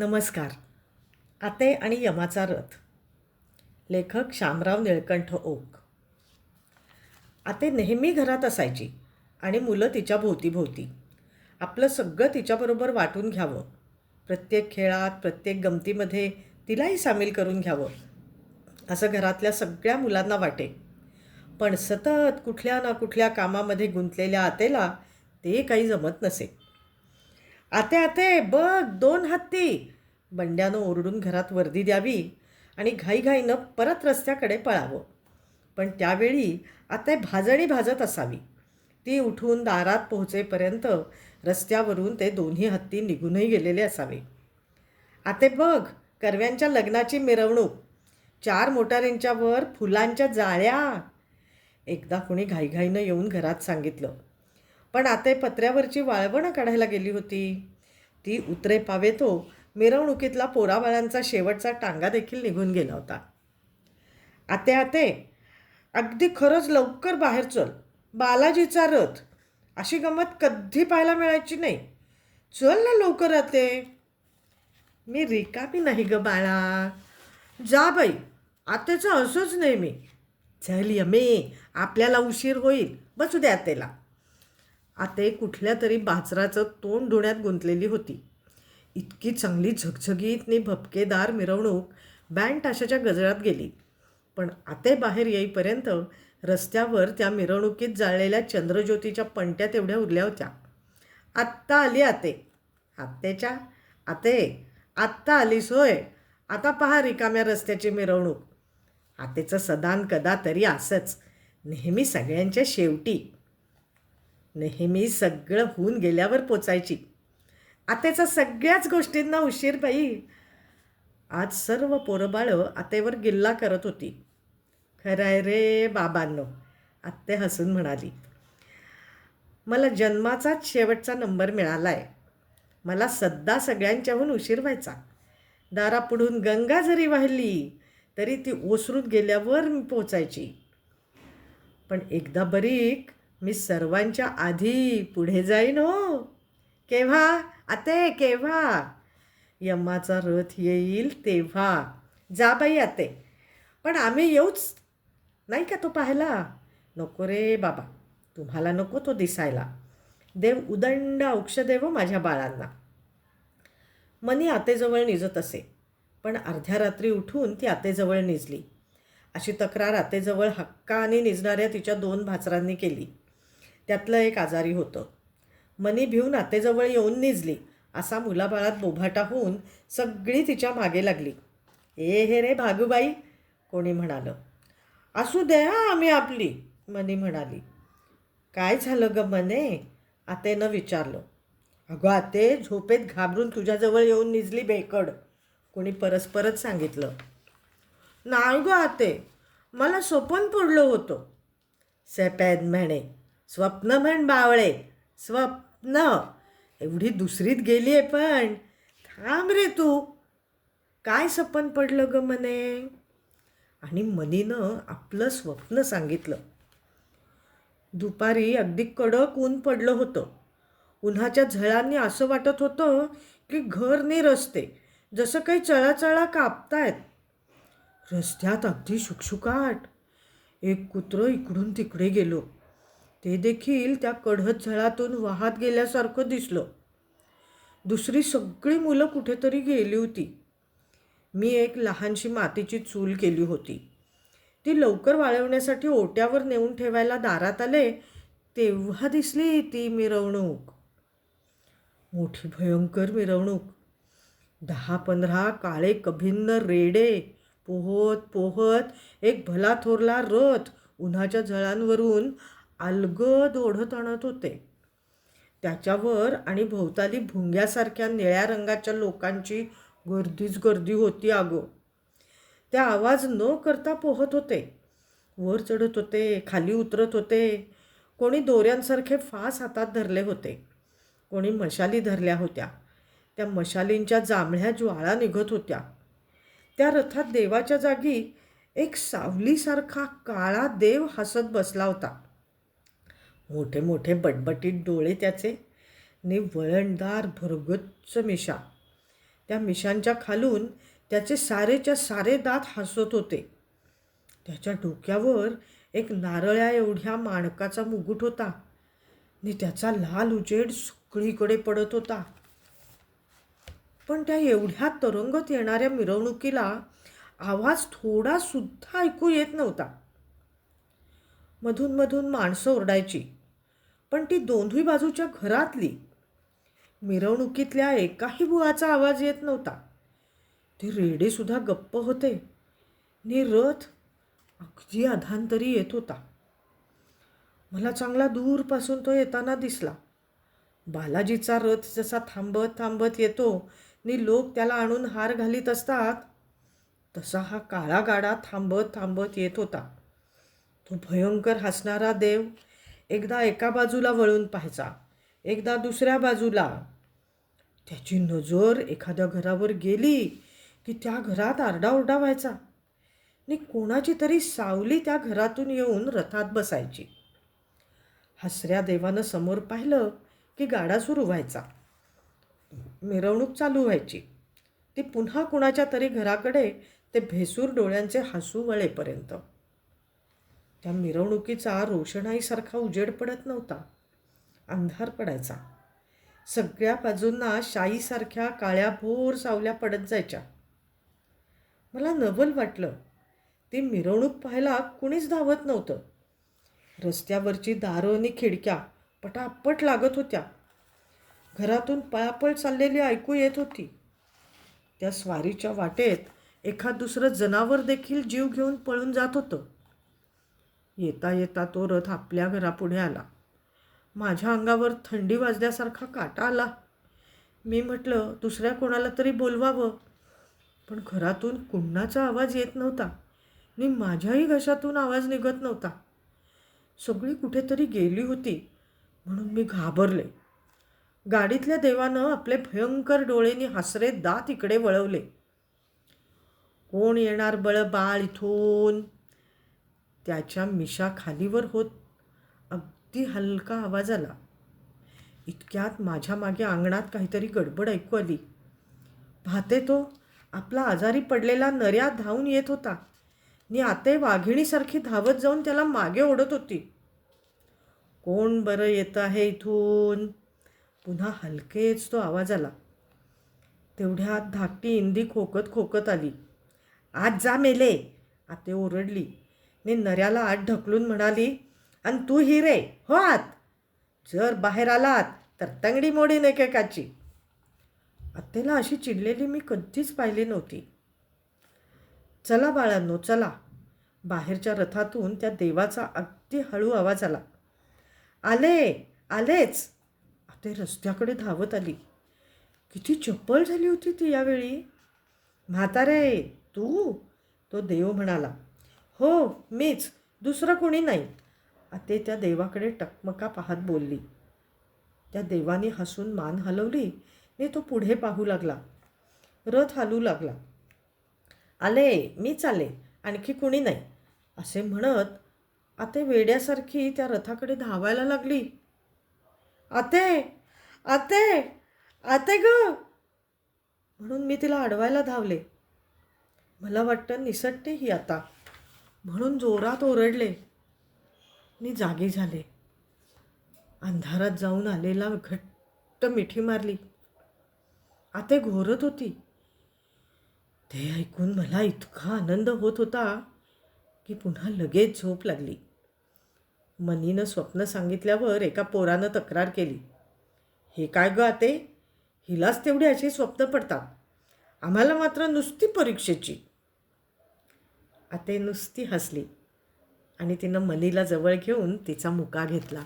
नमस्कार. आते आणि यमाचा रथ. लेखक शामराव निळकंठ ओक. आते नेहमी घरात असायची आणि मुलं तिच्या भोवतीभोवती आपलं सगळं तिच्याबरोबर वाटून घ्यावं. प्रत्येक खेळात प्रत्येक गमतीमध्ये तिलाही सामील करून घ्यावं. असं घरातल्या सगळ्या मुलांना वाटे. पण सतत कुठल्या ना कुठल्या कामामध्ये गुंतलेल्या आतेला ते काही जमत नसे. आते आते बघ दोन हत्ती. बंड्यानं ओरडून घरात वर्दी द्यावी आणि घाईघाईनं परत रस्त्याकडे पळावं. पण त्यावेळी आता भाजणी भाजत असावी. ती उठून दारात पोहोचेपर्यंत रस्त्यावरून ते दोन्ही हत्ती निघूनही गेलेले असावे. आते बघ कर्व्यांच्या लग्नाची मिरवणूक. चार मोटारींच्या वर फुलांच्या जाळ्या. एकदा कुणी घाईघाईनं येऊन घरात सांगितलं पण आता पत्र्यावरची वाळवणं काढायला गेली होती. ती उतरे पावेतो मिरवणुकीतला पोराबाळांचा शेवटचा टांगा देखील निघून गेला होता. आते आते अगदी खरंच लवकर बाहेर चल. बालाजीचा रथ. अशी गंमत कधी पाहायला मिळायची नाही. चल ना लवकर आते. मी रिकामी नाही ग बाळा. जा बाई. आतेचं असंच नाही मी. चल यमे. आपल्याला उशीर होईल. बसू द्या आतेला. आते कुठल्या तरी बाजराचं तोंड धुण्यात गुंतलेली होती. इतकी चांगली झगझगीत नि भपकेदार मिरवणूक बँड ताशाच्या गजरात गेली. पण आते बाहेर येईपर्यंत रस्त्यावर त्या मिरवणुकीत जाळलेल्या चंद्रज्योतीच्या पणट्या तेवढ्या उरल्या होत्या. आत्ता आली आते. आत्याच्या आते. आत्ता आलीस होय आता पहा रिकाम्या रस्त्याची मिरवणूक. आतेचं सदान कदा तरी असंच. नेहमी सगळ्यांच्या शेवटी. नेहमी सगळं होऊन गेल्यावर पोचायची. आतेचा सगळ्याच गोष्टींना उशीर बाई. आज सर्व पोरंबाळं आतेवर गिल्ला करत होती. खरं आहे रे बाबांनो आत्ते हसून म्हणाली. मला जन्माचाच शेवटचा नंबर मिळाला आहे मला सद्दा सगळ्यांच्याहून उशीर व्हायचा. दारापुढून गंगा जरी वाहिली तरी ती ओसरून गेल्यावर मी पोचायची. पण एकदा बरीक मी सर्वांच्या आधी पुढे जाईन हो. केव्हा? आते केव्हा? यम्माचा रथ येईल तेव्हा. जा बाई आते. पण आम्ही येऊच नाही का तो पाहायला? नको रे बाबा. तुम्हाला नको तो दिसायला. देव उदंड औक्षदेव हो माझ्या बाळांना. मनी आतेजवळ निजत असे. पण अर्ध्या रात्री उठून ती आतेजवळ निजली. अशी तक्रार आतेजवळ हक्काने निजणाऱ्या तिच्या दोन भाचरांनी केली. त्यातलं एक आजारी होतं. मनी भिवून आतेजवळ येऊन निजली. असा मुलाबाळात बोभाटा होऊन सगळी तिच्यामागे लागली. ए हे रे भागूबाई कोणी म्हणालं. असू दे आम्ही आपली मनी म्हणाली. काय झालं ग मने? आतेनं विचारलं. अगं आते झोपेत घाबरून तुझ्याजवळ येऊन निजली बेकड कोणी परस्परच सांगितलं. नाही गं आते मला स्वप्न पडलं होतं सॅपॅद म्हणे. स्वप्न म्हण बावळे स्वप्न. एवढी दुसरीत गेली आहे पण. थांब रे तू. काय सपन पडलं ग मने? आणि मनीनं आपलं स्वप्न सांगितलं. दुपारी अगदी कडक ऊन पडलं होतं. उन्हाच्या झळांनी असं वाटत होतं की घर नि रस्ते जसं काही चळाचळा कापतायत. रस्त्यात अगदी शुकशुकाट. एक कुत्रं इकडून तिकडे गेलो. ते देखील त्या कढत झळातून वाहत गेल्यासारखं दिसलं. दुसरी सगळी मुलं कुठेतरी गेली होती. मी एक लहानशी मातीची चूल केली होती. ती लवकर वाळवण्यासाठी ओट्यावर नेऊन ठेवायला दारात आले तेव्हा दिसली ती मिरवणूक. मोठी भयंकर मिरवणूक. दहा पंधरा काळे कभिन्न रेडे पोहत पोहत एक भला थोरला रथ उन्हाच्या झळांवरून अलगद ओढत आणत होते. त्याच्यावर आणि भोवताली भुंग्यासारख्या निळ्या रंगाच्या लोकांची गर्दीच गर्दी होती अगो. त्या आवाज न करता पोहत होते. वर चढत होते खाली उतरत होते. कोणी दोऱ्यांसारखे फास हातात धरले होते. कोणी मशाली धरल्या होत्या. त्या मशालींच्या जांभळ्या ज्वाळा निघत होत्या. त्या रथात देवाच्या जागी एक सावलीसारखा काळा देव हसत बसला होता. मोठे मोठे बटबटीत डोळे त्याचे नि वळणदार भरगच्च मिशा. त्या मिशांच्या खालून त्याचे सारेच्या सारे दात हसत होते. त्याच्या डोक्यावर एक नारळ्या एवढ्या माणकाचा मुकुट होता आणि त्याचा लाल उजेड सगळीकडे पडत होता. पण त्या एवढ्या तरंगत येणाऱ्या मिरवणुकीला आवाज थोडासुद्धा ऐकू येत नव्हता. मधून मधून माणसं ओरडायची. पण ती दोन्ही बाजूच्या घरातली. मिरवणुकीतल्या एकाही बुवाचा आवाज येत नव्हता. ते रेडेसुद्धा गप्प होते. नि रथ अगदी अधांतरी येत होता. मला चांगला दूरपासून तो येताना दिसला. बालाजीचा रथ जसा थांबत थांबत येतो नि लोक त्याला आणून हार घालीत असतात तसा हा काळा गाडा थांबत थांबत येत होता. तो भयंकर हसणारा देव एकदा एका बाजूला वळून पाहायचा एकदा दुसऱ्या बाजूला. त्याची नजर एखाद्या घरावर गेली की त्या घरात आरडाओरडा व्हायचा. आणि कोणाची तरी सावली त्या घरातून येऊन रथात बसायची. हसऱ्या देवानं समोर पाहिलं की गाडा सुरू व्हायचा. मिरवणूक चालू व्हायची. ती पुन्हा कुणाच्या तरी घराकडे ते भेसूर डोळ्यांचे हसू वळेपर्यंत. त्या मिरवणुकीचा रोषणाईसारखा उजेड पडत नव्हता. अंधार पडायचा. सगळ्या बाजूंना शाईसारख्या काळ्या भोर सावल्या पडत जायच्या. मला नवल वाटलं. ती मिरवणूक पाहायला कुणीच धावत नव्हतं. रस्त्यावरची दारं आणि खिडक्या पटापट लागत होत्या. घरातून पळापळ चाललेली ऐकू येत होती. त्या स्वारीच्या वाटेत एखाद दुसरं जनावर देखील जीव घेऊन पळून जात होतं. येता येता तो रथ आपल्या घरापुढे आला. माझ्या अंगावर थंडी वाजल्यासारखा काटा आला. मी म्हटलं दुसऱ्या कोणाला तरी बोलवावं. पण घरातून कुणाचा आवाज येत नव्हता. आणि माझ्याही घशातून आवाज निघत नव्हता. सगळी कुठेतरी गेली होती म्हणून मी घाबरले. गाडीतल्या देवानं आपले भयंकर डोळेनी हसरे दात इकडे वळवले. कोण येणार बळ बाळ इथून? त्याच्या मिशा खालीवर होत. अगदी हलका आवाज आला. इतक्यात माझ्या मागे अंगणात काहीतरी गडबड ऐकू आली. पाहते तो आपला आजारी पडलेला नऱ्या धावून येत होता. नी आते वाघिणीसारखी धावत जाऊन त्याला मागे ओढत होती. कोण बरं येतं आहे इथून? पुन्हा हलकेच तो आवाज आला. तेवढ्यात धाकटी इंदी खोकत खोकत आली. आज जा मेले. आते ओरडली. मी नऱ्याला आत ढकलून म्हणाली आणि तू ही रे हो आत. जर बाहेर आलात तर तंगडी मोडीन एकेकाची आत्तेला अशी चिडलेली मी कधीच पाहिली नव्हती. चला बाळांनो चला. बाहेरच्या रथातून त्या देवाचा अगदी हळू आवाज आला. आले आलेच. ते रस्त्याकडे धावत आली. किती चप्पल झाली होती ती यावेळी. म्हातारे तू? तो देव म्हणाला. हो मीच. दुसरं कोणी नाही. आते त्या देवाकडे टकमका पाहत बोलली. त्या देवाने हसून मान हलवली. ने तो पुढे पाहू लागला. रथ हलू लागला. आले मीच आले. आणखी कुणी नाही. असे म्हणत आते वेड्यासारखी त्या रथाकडे धावायला लागली. आते आते आते ग! म्हणून मी तिला अडवायला धावले. मला वाटतं निसटते ही आता. म्हणून जोरात ओरडले. मी जागी झाले. अंधारात जाऊन आलेला घट्ट मिठी मारली. आते घोरत होती. ते ऐकून मला इतका आनंद होत होता की पुन्हा लगेच झोप लागली. मनीनं स्वप्न सांगितल्यावर एका पोरानं तक्रार केली. हे काय ग आते? हिलाच तेवढी अशी स्वप्न पडतात. आम्हाला मात्र नुसती परीक्षेची. आते नुसती हसली. आणि तिनं मनीला जवळ घेऊन तिचा मुका घेतला.